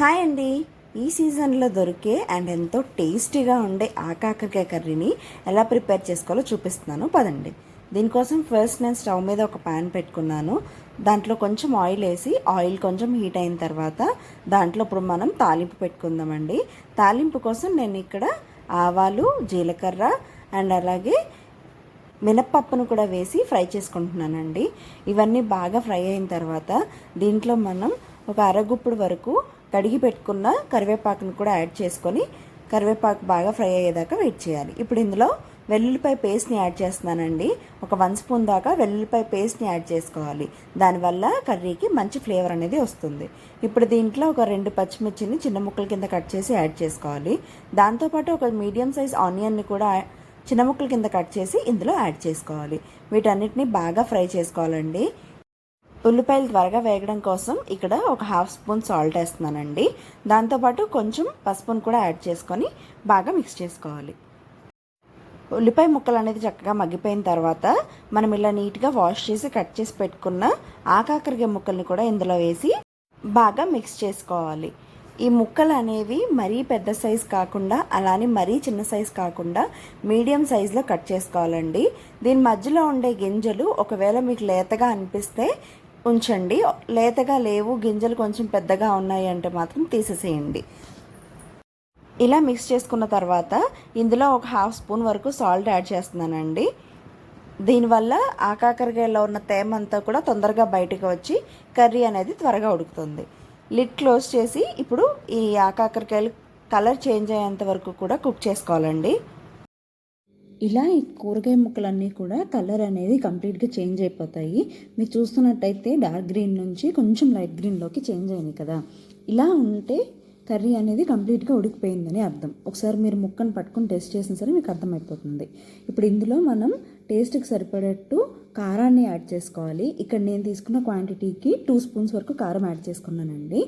Hi అండి. ఈ సీజన్లో దొరికే అండ్ ఎంతో టేస్టీగా ఉండే ఆకాకరకాయ కర్రీని ఎలా ప్రిపేర్ చేసుకోవాలో చూపిస్తున్నాను. పదండి. దీనికోసం ఫస్ట్ నేను స్టవ్ మీద ఒక పాన్ పెట్టుకున్నాను. దాంట్లో కొంచెం ఆయిల్ వేసి ఆయిల్ కొంచెం హీట్ అయిన తర్వాత దాంట్లో ఇప్పుడు మనం తాలింపు పెట్టుకుందామండి. తాలింపు కోసం నేను ఇక్కడ ఆవాలు జీలకర్ర అండ్ అలాగే మినప్పప్పును కూడా వేసి ఫ్రై చేసుకుంటున్నానండి. ఇవన్నీ బాగా ఫ్రై అయిన తర్వాత దీంట్లో మనం ఒక అరగుప్పుడు వరకు కడిగి పెట్టుకున్న కరివేపాకును కూడా యాడ్ చేసుకొని కరివేపాకు బాగా ఫ్రై అయ్యేదాకా వెయిట్ చేయాలి. ఇప్పుడు ఇందులో వెల్లుల్లిపాయ పేస్ట్ని యాడ్ చేస్తున్నానండి. ఒక వన్ స్పూన్ దాకా వెల్లుల్లిపాయ పేస్ట్ని యాడ్ చేసుకోవాలి. దానివల్ల కర్రీకి మంచి ఫ్లేవర్ అనేది వస్తుంది. ఇప్పుడు దీంట్లో ఒక రెండు పచ్చిమిర్చిని చిన్న ముక్కల కింద కట్ చేసి యాడ్ చేసుకోవాలి. దాంతోపాటు ఒక మీడియం సైజ్ ఆనియన్ని కూడా చిన్న ముక్కల కింద కట్ చేసి ఇందులో యాడ్ చేసుకోవాలి. వీటన్నిటిని బాగా ఫ్రై చేసుకోవాలండి. ఉల్లిపాయలు త్వరగా వేగడం కోసం ఇక్కడ ఒక హాఫ్ స్పూన్ సాల్ట్ వేస్తున్నానండి. దాంతోపాటు కొంచెం పసుపును కూడా యాడ్ చేసుకొని బాగా మిక్స్ చేసుకోవాలి. ఉల్లిపాయ ముక్కలు అనేది చక్కగా మగ్గిపోయిన తర్వాత మనం ఇలా నీట్గా వాష్ చేసి కట్ చేసి పెట్టుకున్న ఆకాకరకాయ ముక్కల్ని కూడా ఇందులో వేసి బాగా మిక్స్ చేసుకోవాలి. ఈ ముక్కలు అనేవి మరీ పెద్ద సైజ్ కాకుండా అలానే మరీ చిన్న సైజ్ కాకుండా మీడియం సైజులో కట్ చేసుకోవాలండి. దీని మధ్యలో ఉండే గింజలు ఒకవేళ మీకు లేతగా అనిపిస్తే ఉంచండి. లేతగా లేవు గింజలు కొంచెం పెద్దగా ఉన్నాయి అంటే మాత్రం తీసేసేయండి. ఇలా మిక్స్ చేసుకున్న తర్వాత ఇందులో ఒక హాఫ్ స్పూన్ వరకు సాల్ట్ యాడ్ చేస్తున్నానండి. దీనివల్ల ఆకాకరకాయలో ఉన్న తేమ అంతా కూడా తొందరగా బయటకు వచ్చి కర్రీ అనేది త్వరగా ఉడుకుతుంది. లిడ్ క్లోజ్ చేసి ఇప్పుడు ఈ ఆకాకరకాయలు కలర్ చేంజ్ అయ్యేంత వరకు కూడా కుక్ చేసుకోవాలండి. ఇలా ఈ కూరగాయ ముక్కలన్నీ కూడా కలర్ అనేది కంప్లీట్గా చేంజ్ అయిపోతాయి. మీరు చూస్తున్నట్టయితే డార్క్ గ్రీన్ నుంచి కొంచెం లైట్ గ్రీన్లోకి చేంజ్ అయింది కదా. ఇలా ఉంటే కర్రీ అనేది కంప్లీట్గా ఉడికిపోయిందని అర్థం. ఒకసారి మీరు ముక్కను పట్టుకొని టేస్ట్ చేసిన సరే మీకు అర్థమైపోతుంది. ఇప్పుడు ఇందులో మనం టేస్ట్కి సరిపడేట్టు కారాన్ని యాడ్ చేసుకోవాలి. ఇక్కడ నేను తీసుకున్న క్వాంటిటీకి టూ స్పూన్స్ వరకు కారం యాడ్ చేసుకున్నానండి.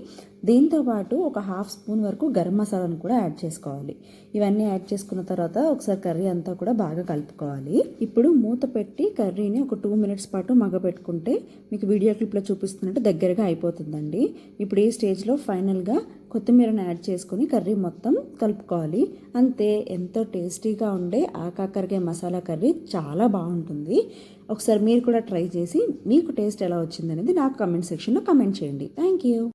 దీంతో పాటు ఒక హాఫ్ స్పూన్ వరకు గరం మసాలాను కూడా యాడ్ చేసుకోవాలి. ఇవన్నీ యాడ్ చేసుకున్న తర్వాత ఒకసారి కర్రీ అంతా కూడా బాగా కలుపుకోవాలి. ఇప్పుడు మూత పెట్టి కర్రీని ఒక టూ మినిట్స్ పాటు మగపెట్టుకుంటే మీకు వీడియో క్లిప్లో చూపిస్తున్నట్టు దగ్గరగా అయిపోతుందండి. ఇప్పుడు ఈ స్టేజ్లో ఫైనల్గా కొత్తిమీరను యాడ్ చేసుకుని కర్రీ మొత్తం కలుపుకోవాలి. అంతే ఎంతో టేస్టీగా ఉండే ఆకాకరకాయ మసాలా కర్రీ చాలా బాగుంటుంది. ఒకసారి మీరు కూడా ట్రై చేసి మీకు టేస్ట్ ఎలా వచ్చిందనేది నాకు కమెంట్ సెక్షన్లో కమెంట్ చేయండి. Thank you